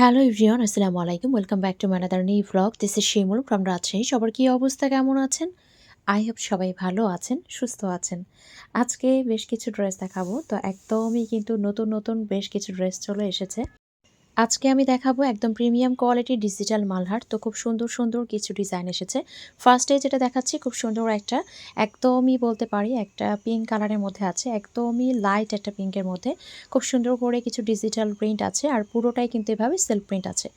Hello everyone আসসালামু আলাইকুম welcome back to my another new blog this is Shimul from Rajshahi সবার কী অবস্থা কেমন আছেন? আই হোপ সবাই ভালো আছেন, সুস্থ আছেন। আজকে বেশ কিছু ড্রেস দেখাবো। তো একদমই কিন্তু নতুন নতুন বেশ কিছু ড্রেস চলে এসেছে। আজকে আমি দেখাবো একদম প্রিমিয়াম কোয়ালিটির ডিজিটাল মালহার। তো খুব সুন্দর সুন্দর কিছু ডিজাইন এসেছে। ফার্স্টে যেটা দেখাচ্ছি, খুব সুন্দর একটা, একদমই বলতে পারি একটা পিঙ্ক কালারের মধ্যে আছে, একদমই লাইট একটা পিঙ্কের মধ্যে। খুব সুন্দর করে কিছু ডিজিটাল প্রিন্ট আছে, আর পুরোটাই কিন্তু এভাবে সেলফ প্রিন্ট আছে।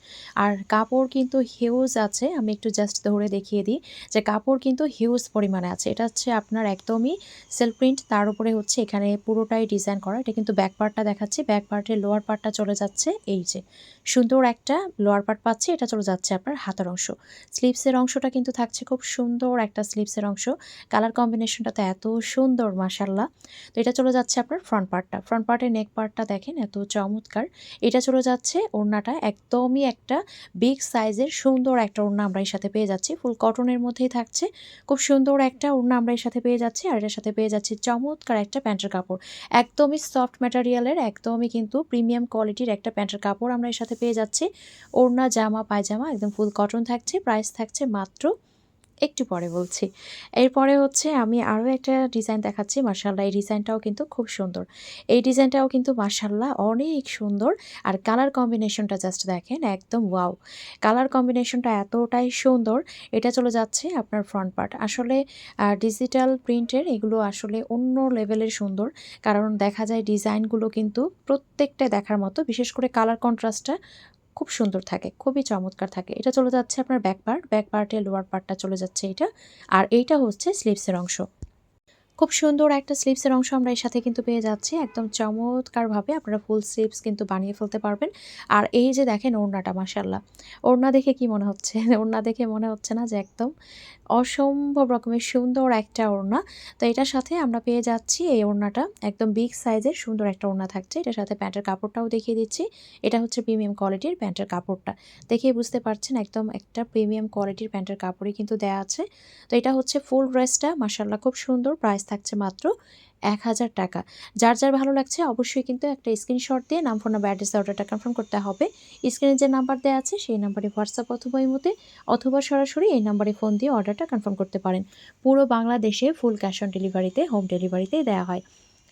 আর কাপড় কিন্তু হিউজ আছে, আমি একটু জাস্ট ধরে দেখিয়ে দিই যে কাপড় কিন্তু হিউজ পরিমাণে আছে। এটা হচ্ছে আপনার একদমই সেলফ প্রিন্ট তার উপরে হচ্ছে এখানে পুরোটাই ডিজাইন করা। এটা কিন্তু ব্যাক পার্টটা দেখাচ্ছি ব্যাক পার্টের লোয়ার পার্টটা চলে যাচ্ছে, এই যে। সুন্দর একটা লোয়ার পার্ট পাচ্ছি, এটা চলে যাচ্ছে আপনার হাতের অংশ। স্লিপসের অংশটা কিন্তু থাকছে খুব সুন্দর একটা স্লিপসের অংশ। কালার কম্বিনেশনটা তো এত সুন্দর মাসাল্লাহ তো এটা চলে যাচ্ছে আপনার ফ্রন্ট পার্টটা ফ্রন্ট পার্টের নেক পার্টটা দেখেন, এত চমৎকার। এটা চলে যাচ্ছে ওড়নাটা একদমই একটা বিগ সাইজের সুন্দর একটা ওড়না আমরা এর সাথে পেয়ে যাচ্ছি। ফুল কটনের মধ্যেই থাকছে। খুব সুন্দর একটা ওড়না আমরা এর সাথে পেয়ে যাচ্ছি আর এটার সাথে পেয়ে যাচ্ছি চমৎকার একটা প্যান্টের কাপড়। একদমই সফট ম্যাটেরিয়ালের একদমই কিন্তু প্রিমিয়াম কোয়ালিটির একটা প্যান্টের কাপড় আমরা এর সাথে পেয়ে যাচ্ছি। ওড়না, জামা, পায়জামা, একদম ফুল কটন থাকছে প্রাইস থাকছে মাত্র একটু পরে বলছি। এরপরে হচ্ছে আমি আরও একটা ডিজাইন দেখাচ্ছি মার্শাল্লাহ এই ডিজাইনটাও কিন্তু খুব সুন্দর। এই ডিজাইনটাও কিন্তু মার্শাল্লাহ অনেক সুন্দর। আর কালার কম্বিনেশনটা জাস্ট দেখেন, একদম ওয়াও কালার কম্বিনেশনটা এতটাই সুন্দর। এটা চলে যাচ্ছে আপনার ফ্রন্ট পার্ট আসলে ডিজিটাল প্রিন্টের এগুলো আসলে অন্য লেভেলের সুন্দর। কারণ দেখা যায় ডিজাইনগুলো কিন্তু প্রত্যেকটা দেখার মতো, বিশেষ করে কালার কন্ট্রাস্টটা খুব সুন্দর থাকে, খুবই চমৎকার থাকে। এটা চলে যাচ্ছে আপনার ব্যাক পার্ট ব্যাক পার্টে লোয়ার পার্টটা চলে যাচ্ছে এটা। আর এইটা হচ্ছে স্লিভসের অংশ। খুব সুন্দর একটা স্লিভসের অংশ আমরা এর সাথে কিন্তু পেয়ে যাচ্ছি। একদম চমৎকারভাবে আপনারা ফুল স্লিপস কিন্তু বানিয়ে ফেলতে পারবেন। আর এই যে দেখেন ওড়নাটা মাসাল্লাহ ওড়না দেখে কি মনে হচ্ছে? ওড়না দেখে মনে হচ্ছে না যে একদম অসম্ভব রকমের সুন্দর একটা ওড়না। তো এটার সাথে আমরা পেয়ে যাচ্ছি এই ওড়নাটা। একদম বিগ সাইজের সুন্দর একটা ওড়না থাকছে। এটার সাথে প্যান্টের কাপড়টাও দেখিয়ে দিচ্ছি। এটা হচ্ছে প্রিমিয়াম কোয়ালিটির প্যান্টের কাপড়টা। দেখে বুঝতে পারছেন একদম একটা প্রিমিয়াম কোয়ালিটির প্যান্টের কাপড়ই কিন্তু দেয়া আছে। তো এটা হচ্ছে ফুল ড্রেসটা মাসাল্লাহ খুব সুন্দর। প্রাইস থাকছে মাত্র এক হাজার টাকা। যার যার ভালো লাগছে অবশ্যই কিন্তু একটা স্ক্রিনশট দিয়ে নাম ফোন নাম্বার অ্যাড্রেস অর্ডারটা কনফার্ম করতে হবে। স্ক্রিনে যে নাম্বার দেওয়া আছে, সেই নাম্বারে হোয়াটসঅ্যাপ অথবা ইমোতে অথবা সরাসরি এই নাম্বারে ফোন দিয়ে অর্ডারটা কনফার্ম করতে পারেন। পুরো বাংলাদেশে ফুল ক্যাশ অন ডেলিভারিতে হোম ডেলিভারিতেই দেওয়া হয়।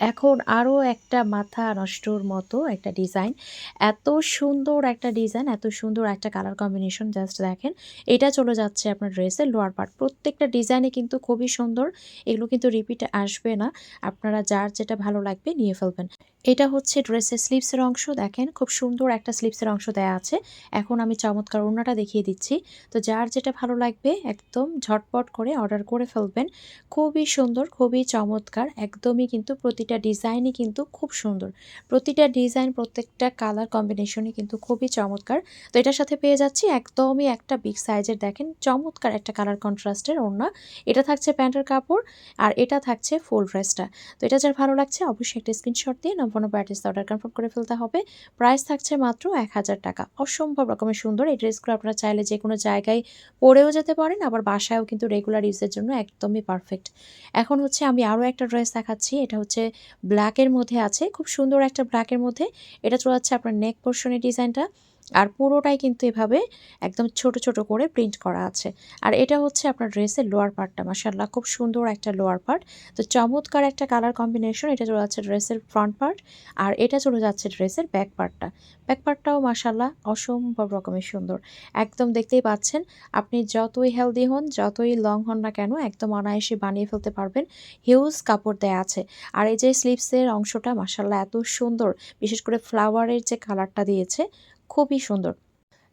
এখন আরও একটা মাথা নষ্টর মতো একটা ডিজাইন। এত সুন্দর একটা ডিজাইন, এত সুন্দর একটা কালার কম্বিনেশন, জাস্ট দেখেন। এটা চলে যাচ্ছে আপনার ড্রেসের লোয়ার পার্ট প্রত্যেকটা ডিজাইনে কিন্তু খুবই সুন্দর। এগুলো কিন্তু রিপিট আসবে না। আপনারা যার যেটা ভালো লাগবে নিয়ে ফেলবেন। এটা হচ্ছে ড্রেসের স্লিপসের অংশ। দেখেন, খুব সুন্দর একটা স্লিপসের অংশ দেয়া আছে। এখন আমি চমৎকার ওড়নাটা দেখিয়ে দিচ্ছি। তো যার যেটা ভালো লাগবে, একদম ঝটপট করে অর্ডার করে ফেলবেন। খুবই সুন্দর, খুবই চমৎকার। একদমই কিন্তু প্রতিটা ডিজাইনই কিন্তু খুব সুন্দর। প্রতিটা ডিজাইন, প্রত্যেকটা কালার কম্বিনেশনই কিন্তু খুবই চমৎকার। তো এটার সাথে পেয়ে যাচ্ছি একদমই একটা বিগ সাইজের দেখেন, চমৎকার একটা কালার কন্ট্রাস্টের ওড়না। এটা থাকছে প্যান্টের কাপড় আর এটা থাকছে ফুল ড্রেসটা তো এটা যার ভালো লাগছে, অবশ্যই একটা স্ক্রিনশট দিয়ে নম্বর অ্যাড্রেস অর্ডার কনফার্ম করে ফেলতে হবে। প্রাইস থাকছে মাত্র এক হাজার টাকা। অসম্ভব রকমের সুন্দর এই ড্রেসগুলো আপনারা চাইলে যে কোনো জায়গায় পরেও যেতে পারেন, আবার বাসায়ও কিন্তু রেগুলার ইউজের জন্য একদমই পারফেক্ট এখন হচ্ছে আমি আরও একটা ড্রেস দেখাচ্ছি, এটা হচ্ছে ব্ল্যাকের মধ্যে আছে, খুব সুন্দর একটা ব্ল্যাকের মধ্যে। এটা চলে যাচ্ছে আপনার নেক পোর্শনের ডিজাইনটা আর পুরোটাই কিন্তু এভাবে একদম ছোট ছোট করে প্রিন্ট করা আছে। আর এটা হচ্ছে আপনার ড্রেসের লোয়ার পার্টটা মাসাল্লাহ খুব সুন্দর একটা লোয়ার পার্ট তো চমৎকার একটা কালার কম্বিনেশন এটা চলে যাচ্ছে ড্রেসের ফ্রন্ট পার্ট আর এটা চলে যাচ্ছে ড্রেসের ব্যাক পার্টটা ব্যাক পার্টটাও মাসাল্লাহ অসম্ভব রকমের সুন্দর। একদম দেখতেই পাচ্ছেন, আপনি যতই হেলদি হন, যতই লং হন না কেন, একদম অনায়াসে বানিয়ে ফেলতে পারবেন। হিউজ কাপড় দেয়া আছে। আর এই যে স্লিভসের অংশটা মাসাল্লাহ এত সুন্দর, বিশেষ করে ফ্লাওয়ারের যে কালারটা দিয়েছে খুবই সুন্দর।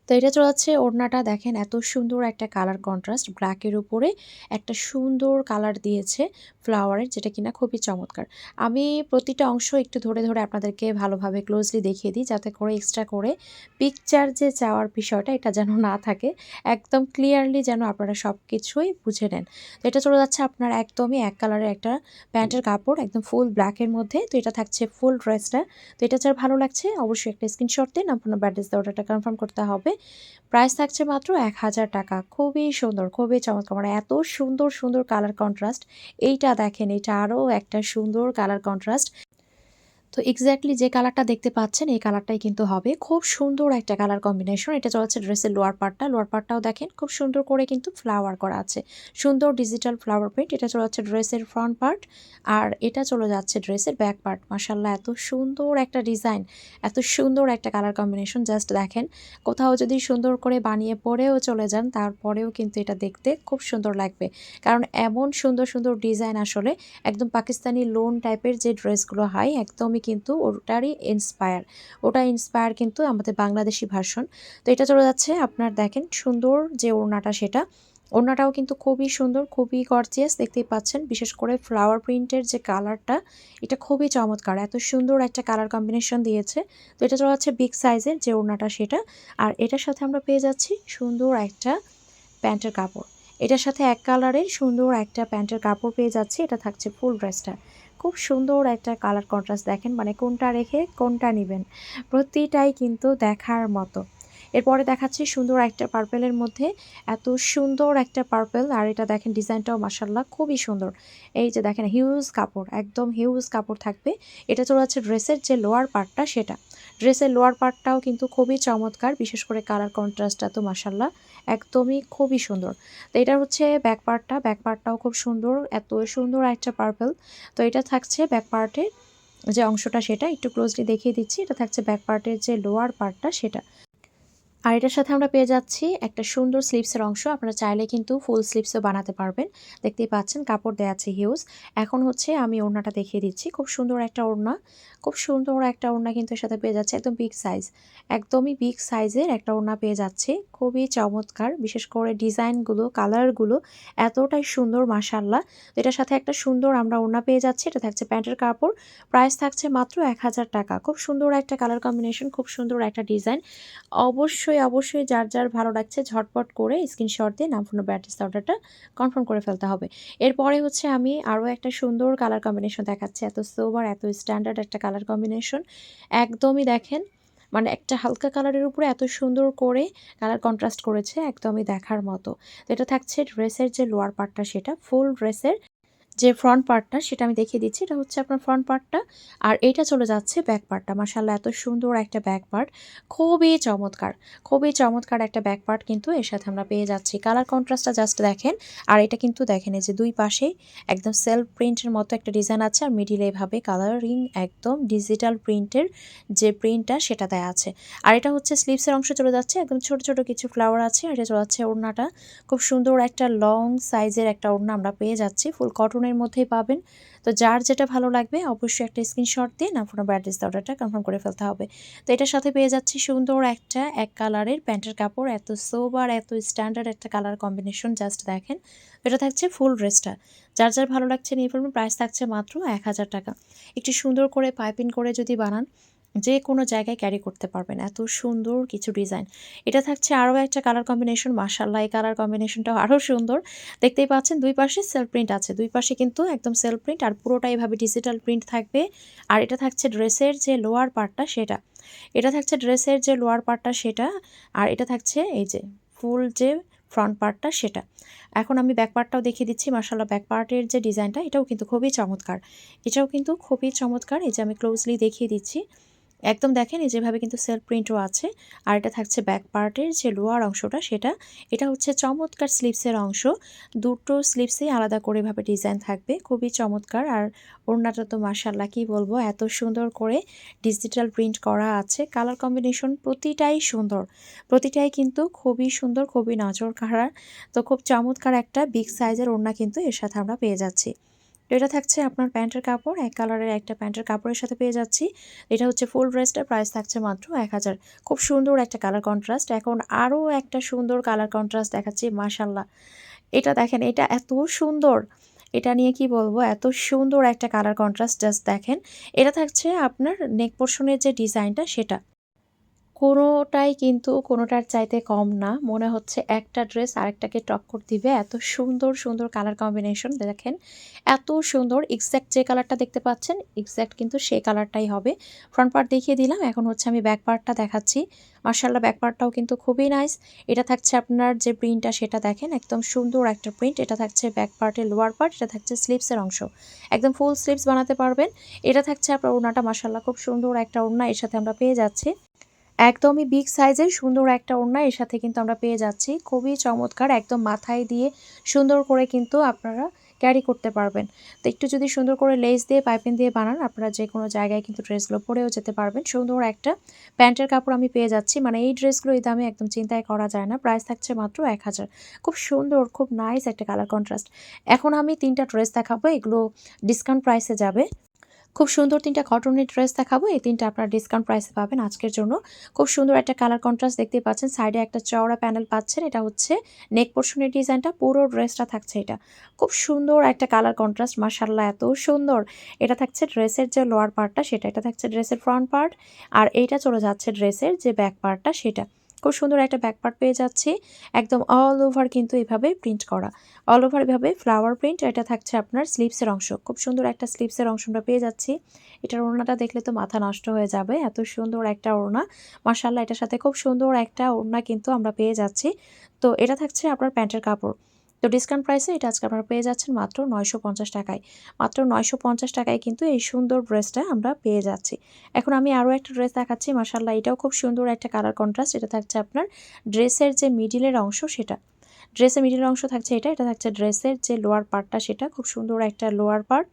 তো এটা চলাচ্ছে ওড়নাটা দেখেন এত সুন্দর একটা কালার কন্ট্রাস্ট ব্ল্যাকের উপরে একটা সুন্দর কালার দিয়েছে ফ্লাওয়ারের যেটা কিনা খুবই চমৎকার। আমি প্রতিটা অংশ একটু ধরে ধরে আপনাদেরকে ভালোভাবে ক্লোজলি দেখিয়ে দিই, যাতে করে এক্সট্রা করে পিকচার যে চাওয়ার বিষয়টা এটা যেন না থাকে, একদম ক্লিয়ারলি যেন আপনারা সব কিছুই বুঝে নেন। তো এটা চলে যাচ্ছে আপনার একদমই এক কালারের একটা প্যান্টের কাপড়, একদম ফুল ব্ল্যাকের মধ্যে, তো এটা থাকছে ফুল ড্রেসটা তো এটা যার ভালো লাগছে, অবশ্যই একটা স্ক্রিনশট দিন, আপনার ব্যাড্রেস অর্ডারটা কনফার্ম করতে হবে। প্রাইস থাকছে মাত্র এক হাজার টাকা। খুবই সুন্দর, খুবই চমৎকার। মানে এত সুন্দর সুন্দর কালার কন্ট্রাস্ট এইটা দেখেন এটা আরও একটা সুন্দর কালার কন্ট্রাস্ট তো এক্স্যাক্টলি যে কালারটা দেখতে পাচ্ছেন, এই কালারটাই কিন্তু হবে। খুব সুন্দর একটা কালার কম্বিনেশন এটা চলেছে ড্রেসের লোয়ার পার্টটা লোয়ার পার্টটাও দেখেন, খুব সুন্দর করে কিন্তু ফ্লাওয়ার করা আছে। সুন্দর ডিজিটাল ফ্লাওয়ার প্রিন্ট এটা চলে যাচ্ছে ড্রেসের ফ্রন্ট পার্ট আর এটা চলে যাচ্ছে ড্রেসের ব্যাক পার্ট মাসাল্লাহ এত সুন্দর একটা ডিজাইন এত সুন্দর একটা কালার কম্বিনেশন জাস্ট দেখেন, কোথাও যদি সুন্দর করে বানিয়ে পরেও চলে যান, তারপরেও কিন্তু এটা দেখতে খুব সুন্দর লাগবে। কারণ এমন সুন্দর সুন্দর ডিজাইন আসলে একদম পাকিস্তানি লোন টাইপের যে ড্রেসগুলো হয়, একদমই কিন্তু ওটারই ইন্সপায়ার ওটা ইন্সপায়ার কিন্তু আমাদের বাংলাদেশি ভার্সন তো এটা চলে যাচ্ছে আপনার দেখেন সুন্দর যে ওড়নাটা সেটা। ওড়নাটাও কিন্তু খুবই সুন্দর, খুবই গর্জিয়াস দেখতেই পাচ্ছেন। বিশেষ করে ফ্লাওয়ার প্রিন্টের যে কালারটা এটা খুবই চমৎকার। এত সুন্দর একটা কালার কম্বিনেশন দিয়েছে। তো এটা চলে যাচ্ছে বিগ সাইজের যে ওড়নাটা সেটা। আর এটার সাথে আমরা পেয়ে যাচ্ছি সুন্দর একটা প্যান্টের কাপড়। এটার সাথে এক কালারের সুন্দর একটা প্যান্টের কাপড় পেয়ে যাচ্ছি। এটা থাকছে ফুল ড্রেসটা খুব সুন্দর একটা কালার কন্ট্রাস্ট দেখেন মানে কোনটা রেখে কোনটা নেবেন। প্রতিটাই কিন্তু দেখার মতো। এরপরে দেখাচ্ছি সুন্দর একটা পার্পেলের মধ্যে, এত সুন্দর একটা পার্পেল, আর এটা দেখেন ডিজাইনটাও মাসাল্লাহ খুবই সুন্দর। এই যে দেখেন, হিউজ কাপড়, একদম হিউজ কাপড় থাকবে। এটা চলে যাচ্ছে ড্রেসের যে লোয়ার পার্টটা সেটা। ড্রেসের লোয়ার পার্টটাও কিন্তু খুবই চমৎকার, বিশেষ করে কালার কন্ট্রাস্টটা তো মাসাল্লাহ একদমই খুবই সুন্দর। তো এটা হচ্ছে ব্যাক পার্টটা, ব্যাক পার্টটাও খুব সুন্দর, এত সুন্দর একটা পার্পেল। তো এটা থাকছে ব্যাক পার্টের যে অংশটা সেটা, একটু ক্লোজলি দেখিয়ে দিচ্ছি, এটা থাকছে ব্যাক পার্টের যে লোয়ার পার্টটা সেটা। আর এটার সাথে আমরা পেয়ে যাচ্ছি একটা সুন্দর স্লিপসের অংশ। আপনারা চাইলে কিন্তু ফুল স্লিপসও বানাতে পারবেন। দেখতেই পাচ্ছেন, কাপড় দেওয়া আছে হিউজ। এখন হচ্ছে আমি ওড়নাটা দেখিয়ে দিচ্ছি। খুব সুন্দর একটা ওড়না। খুব সুন্দর একটা ওড়না কিন্তু এর সাথে পেয়ে যাচ্ছে, একদম বিগ সাইজ একদমই বিগ সাইজের একটা ওড়না পেয়ে যাচ্ছে। খুবই চমৎকার। বিশেষ করে ডিজাইনগুলো, কালারগুলো এতটাই সুন্দর মাসাল্লাহ এটার সাথে একটা সুন্দর আমরা ওড়না পেয়ে যাচ্ছি। এটা থাকছে প্যান্টের কাপড়। প্রাইস থাকছে মাত্র এক হাজার টাকা। খুব সুন্দর একটা কালার কম্বিনেশন, খুব সুন্দর একটা ডিজাইন। অবশ্যই অবশ্যই যার যার ভালো লাগছে ঝটপট করে স্ক্রিনশট দিয়ে নাম ফোন ব্যাটিস অর্ডারটা কনফার্ম করে ফেলতে হবে। এরপরে হচ্ছে আমি আরও একটা সুন্দর কালার কম্বিনেশন দেখাচ্ছি। এত সোবার এত স্ট্যান্ডার্ড একটা কালার কম্বিনেশন একদমই দেখেন মানে একটা হালকা কালারের উপরে এত সুন্দর করে কালার কন্ট্রাস্ট করেছে একদমই দেখার মতো। তো এটা থাকছে ড্রেসের যে লোয়ার পার্টটা সেটা ফুল ড্রেসের যে ফ্রন্ট পার্টটা সেটা আমি দেখিয়ে দিচ্ছি। এটা হচ্ছে আপনার ফ্রন্ট পার্টটা আর এটা চলে যাচ্ছে ব্যাক পার্টটা মাসাল্লাহ এত সুন্দর একটা ব্যাক পার্ট খুবই চমৎকার। খুবই চমৎকার একটা ব্যাক পার্ট কিন্তু এর সাথে আমরা পেয়ে যাচ্ছি। কালার কন্ট্রাস্টটা জাস্ট দেখেন। আর এটা কিন্তু দেখেন, এই যে দুই পাশেই একদম সেলফ প্রিন্টের মতো একটা ডিজাইন আছে। আর মিডিলে এভাবে কালারিং একদম ডিজিটাল প্রিন্টের যে প্রিন্টটা সেটা দেয়া আছে। আর এটা হচ্ছে স্লিভসের অংশ চলে যাচ্ছে। একদম ছোট ছোট কিছু ফ্লাওয়ার আছে। আর এটা চলে যাচ্ছে ওড়নাটা। খুব সুন্দর একটা লং সাইজের একটা ওড়না আমরা পেয়ে যাচ্ছি। ফুল কটনের ফোনের মধ্যেই পাবেন। তো যার যেটা ভালো লাগবে, অবশ্যই একটা স্ক্রিনশট দিয়ে না ফোনের অ্যাড্রেস অর্ডারটা কনফার্ম করে ফেলতে হবে। তো এটার সাথে পেয়ে যাচ্ছি সুন্দর একটা এক কালারের প্যান্টের কাপড়, এত সোবার এত স্ট্যান্ডার্ড একটা কালার কম্বিনেশন জাস্ট দেখেন। এটা থাকছে ফুল ড্রেসটা যার যার ভালো লাগছে নিয়ে ফেলবেন প্রাইস থাকছে মাত্র এক হাজার টাকা। একটু সুন্দর করে পাইপিং করে যদি বানান যে কোনো জায়গায় ক্যারি করতে পারবেন। এত সুন্দর কিছু ডিজাইন এটা থাকছে আরও একটা কালার কম্বিনেশন মার্শাল্লাহ এই কালার কম্বিনেশনটাও আরও সুন্দর। দেখতেই পাচ্ছেন, দুই পাশে সেলফ প্রিন্ট আছে। দুই পাশে কিন্তু একদম সেলফ প্রিন্ট আর পুরোটা এভাবে ডিজিটাল প্রিন্ট থাকবে। আর এটা থাকছে ড্রেসের যে লোয়ার পার্টটা সেটা। এটা থাকছে ড্রেসের যে লোয়ার পার্টটা সেটা। আর এটা থাকছে এই যে ফুল যে ফ্রন্ট পার্টটা সেটা। এখন আমি ব্যাক পার্টটাও দেখিয়ে দিচ্ছি। মার্শাল্লাহ ব্যাক পার্টের যে ডিজাইনটা এটাও কিন্তু খুবই চমৎকার। এটাও কিন্তু খুবই চমৎকার। এই যে আমি ক্লোজলি দেখিয়ে দিচ্ছি। একদম দেখেন এই যেভাবে কিন্তু সেলফ প্রিন্টও আছে। আর এটা থাকছে ব্যাক পার্টের যে লোয়ার অংশটা, সেটা, এটা হচ্ছে চমৎকার স্লিপসের অংশ। দুটো স্লিপসেই আলাদা করে এভাবে ডিজাইন থাকবে, খুবই চমৎকার। আর ওড়নাটা তো মার্শাল্লাহ কী বলব, এত সুন্দর করে ডিজিটাল প্রিন্ট করা আছে। কালার কম্বিনেশন প্রতিটাই সুন্দর। প্রতিটাই কিন্তু খুবই সুন্দর, খুবই নজর কাড়ার তো খুব চমৎকার একটা বিগ সাইজের ওড়না কিন্তু এর সাথে আমরা পেয়ে যাচ্ছি। এটা থাকছে আপনার প্যান্টের কাপড়, এক কালারের একটা প্যান্টের কাপড়ের সাথে পেয়ে যাচ্ছি। এটা হচ্ছে ফুল ড্রেসটার প্রাইস থাকছে মাত্র এক হাজার। খুব সুন্দর একটা কালার কন্ট্রাস্ট এখন আরও একটা সুন্দর কালার কন্ট্রাস্ট দেখাচ্ছি মাশাল্লাহ এটা দেখেন, এটা এত সুন্দর, এটা নিয়ে কি বলব, এত সুন্দর একটা কালার কন্ট্রাস্ট জাস্ট দেখেন। এটা থাকছে আপনার নেক পোর্শনের যে ডিজাইনটা সেটা। কোনোটাই কিন্তু কোনোটার চাইতে কম না। মনে হচ্ছে একটা ড্রেস আরেকটাকে টক্কর দিবে। এত সুন্দর সুন্দর কালার কম্বিনেশন দেখেন। এত সুন্দর এক্স্যাক্ট যে কালারটা দেখতে পাচ্ছেন এক্স্যাক্ট কিন্তু সেই কালারটাই হবে। ফ্রন্ট পার্ট দেখিয়ে দিলাম। এখন হচ্ছে আমি ব্যাক পার্টটা দেখাচ্ছি। মার্শাল্লাহ ব্যাক পার্টটাও কিন্তু খুবই নাইস এটা থাকছে আপনার যে প্রিন্টটা সেটা দেখেন। একদম সুন্দর একটা প্রিন্ট এটা থাকছে ব্যাক পার্টের লোয়ার পার্ট এটা থাকছে স্লিপসের অংশ। একদম ফুল স্লিপস বানাতে পারবেন। এটা থাকছে আপনার ওড়নাটা মার্শাল্লাহ খুব সুন্দর একটা ওড়না। এর সাথে আমরা পেয়ে যাচ্ছি। একদমই বিগ সাইজের সুন্দর একটা ওড়না। এর সাথে কিন্তু আমরা পেয়ে যাচ্ছি। খুবই চমৎকার, একদম মাথায় দিয়ে সুন্দর করে কিন্তু আপনারা ক্যারি করতে পারবেন। তো একটু যদি সুন্দর করে লেস দিয়ে পাইপিং দিয়ে বানান, আপনারা যে কোনো জায়গায় কিন্তু ড্রেসগুলো পরেও যেতে পারবেন। সুন্দর একটা প্যান্টের কাপড় আমি পেয়ে যাচ্ছি। মানে এই ড্রেসগুলো এই দামে একদম চিন্তায় করা যায় না। প্রাইস থাকছে মাত্র এক হাজার। খুব সুন্দর, খুব নাইস একটা কালার কন্ট্রাস্ট এখন আমি তিনটা ড্রেস দেখাবো। এগুলো ডিসকাউন্ট প্রাইসে যাবে। খুব সুন্দর তিনটা কটনের ড্রেস দেখাবো। এই তিনটা আপনারা ডিসকাউন্ট প্রাইসে পাবেন আজকের জন্য। খুব সুন্দর একটা কালার কন্ট্রাস্ট দেখতে পাচ্ছেন। সাইডে একটা চওড়া প্যানেল পাচ্ছেন। এটা হচ্ছে নেক পোর্শনের ডিজাইনটা পুরো ড্রেসটা থাকছে এটা। খুব সুন্দর একটা কালার কন্ট্রাস্ট মার্শাল্লাহ এত সুন্দর। এটা থাকছে ড্রেসের যে লোয়ার পার্টটা সেটা, এটা থাকছে ড্রেসের ফ্রন্ট পার্ট আর এইটা চলে যাচ্ছে ড্রেসের যে ব্যাক পার্টটা সেটা। খুব সুন্দর একটা ব্যাকপার্ট পেয়ে যাচ্ছি। একদম অল ওভার কিন্তু এভাবে প্রিন্ট করা। অল ওভার এভাবে ফ্লাওয়ার প্রিন্ট এটা থাকছে আপনার স্লিপসের অংশ। খুব সুন্দর একটা স্লিপসের অংশ আমরা পেয়ে যাচ্ছি। এটার ওড়নাটা দেখলে তো মাথা নষ্ট হয়ে যাবে। এত সুন্দর একটা ওড়না। মার্শাল্লাহ এটার সাথে খুব সুন্দর একটা ওড়না কিন্তু আমরা পেয়ে যাচ্ছি। তো এটা থাকছে আপনার প্যান্টের কাপড়। তো ডিসকাউন্ট প্রাইসে এটা আজকে আপনারা পেয়ে যাচ্ছেন মাত্র নয়শো পঞ্চাশ টাকায়। মাত্র নয়শো পঞ্চাশ টাকায় কিন্তু এই সুন্দর ড্রেসটা আমরা পেয়ে যাচ্ছি। এখন আমি আরও একটা ড্রেস দেখাচ্ছি মার্শাল্লাহ এটাও খুব সুন্দর একটা কালার কন্ট্রাস্ট এটা থাকছে আপনার ড্রেসের যে মিডিলের অংশ সেটা। ড্রেসের মিডিল অংশ থাকছে এটা এটা থাকছে ড্রেসের যে লোয়ার পার্টটা সেটা, খুব সুন্দর একটা লোয়ার পার্ট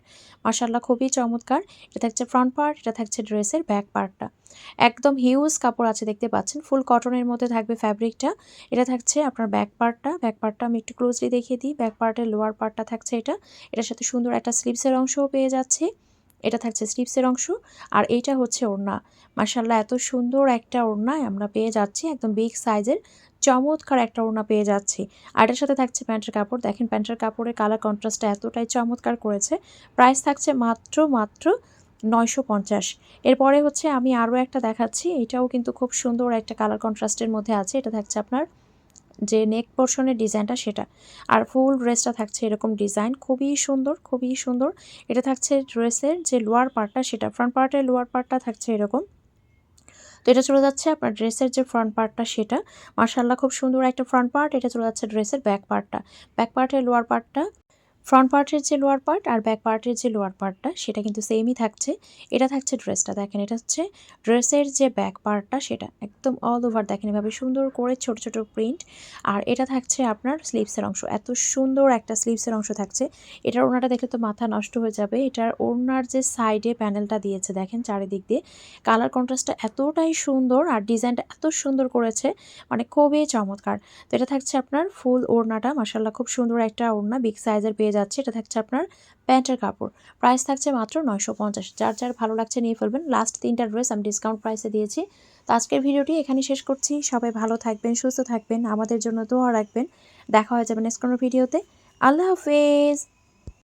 মার্শাল্লাহ খুবই চমৎকার। এটা থাকছে ফ্রন্ট পার্ট এটা থাকছে ড্রেসের ব্যাক পার্টটা একদম হিউজ কাপড় আছে, দেখতে পাচ্ছেন। ফুল কটনের মধ্যে থাকবে ফ্যাব্রিকটা এটা থাকছে আপনার ব্যাক পার্টটা ব্যাক পার্টটা আমি একটু ক্লোজলি দেখিয়ে দিই। ব্যাক পার্টের লোয়ার পার্টটা থাকছে এটা। এটার সাথে সুন্দর একটা স্লিপসের অংশও পেয়ে যাচ্ছে। এটা থাকছে স্লিপসের অংশ। আর এইটা হচ্ছে ওড়না। মার্শাল্লাহ এত সুন্দর একটা ওড়নায় আমরা পেয়ে যাচ্ছি। একদম বিগ সাইজের চমৎকার একটা ওড়না পেয়ে যাচ্ছি। আর এটার সাথে থাকছে প্যান্টের কাপড়। দেখেন প্যান্টের কাপড়ের কালার কন্ট্রাস্টটা এতটাই চমৎকার করেছে। প্রাইস থাকছে মাত্র মাত্র নয়শো পঞ্চাশ। এরপরে হচ্ছে আমি আরও একটা দেখাচ্ছি। এটাও কিন্তু খুব সুন্দর একটা কালার কন্ট্রাস্টের মধ্যে আছে। এটা থাকছে আপনার যে নেক পোর্শনের ডিজাইনটা সেটা। আর ফুল ড্রেসটা থাকছে এরকম ডিজাইন খুবই সুন্দর খুবই সুন্দর। এটা থাকছে ড্রেসের যে লোয়ার পার্টটা সেটা। ফ্রন্ট পার্টের লোয়ার পার্টটা থাকছে এরকম। তো এটা চলে যাচ্ছে আপনার ড্রেসের যে ফ্রন্ট পার্টটা সেটা। মার্শাল্লাহ খুব সুন্দর একটা ফ্রন্ট পার্ট এটা চলে যাচ্ছে ড্রেসের ব্যাক পার্টটা ব্যাক পার্টের লোয়ার পার্টটা ফ্রন্ট পার্টের যে লোয়ার পার্ট আর ব্যাক পার্টের যে লোয়ার পার্টটা সেটা কিন্তু সেমই থাকছে। এটা থাকছে ড্রেসটা দেখেন, এটা হচ্ছে ড্রেসের যে ব্যাক পার্টটা সেটা একদম অল ওভার দেখেন, এভাবে সুন্দর করে ছোট ছোট প্রিন্ট আর এটা থাকছে আপনার স্লিভসের অংশ। এত সুন্দর একটা স্লিভসের অংশ থাকছে। এটার ওনাটা দেখলে তো মাথা নষ্ট হয়ে যাবে। এটার ওনার যে সাইডে প্যানেলটা দিয়েছে, দেখেন চারিদিক দিয়ে। কালার কন্ট্রাস্টটা এতটাই সুন্দর আর ডিজাইনটা এত সুন্দর করেছে। মানে খুবই চমৎকার। তো এটা থাকছে আপনার ফুল ওড়নাটা। মাসাল্লাহ খুব সুন্দর একটা ওড়না। বিগ সাইজের পেয়ে যাচ্ছে, এটা থাকছে আপনার প্যান্টের কাপড়। প্রাইস থাকছে মাত্র নয়শো পঞ্চাশ। যার যার ভালো লাগছে নিয়ে ফেলবেন। লাস্ট তিনটা ড্রেস আমি ডিসকাউন্ট প্রাইসে দিয়েছি। তো আজকের ভিডিওটি এখানে শেষ করছি। সবাই ভালো থাকবেন, সুস্থ থাকবেন, আমাদের জন্য দোয়া রাখবেন। দেখা হয়ে যাবে নেক্সট কোনো ভিডিওতে আল্লাহ হাফেজ!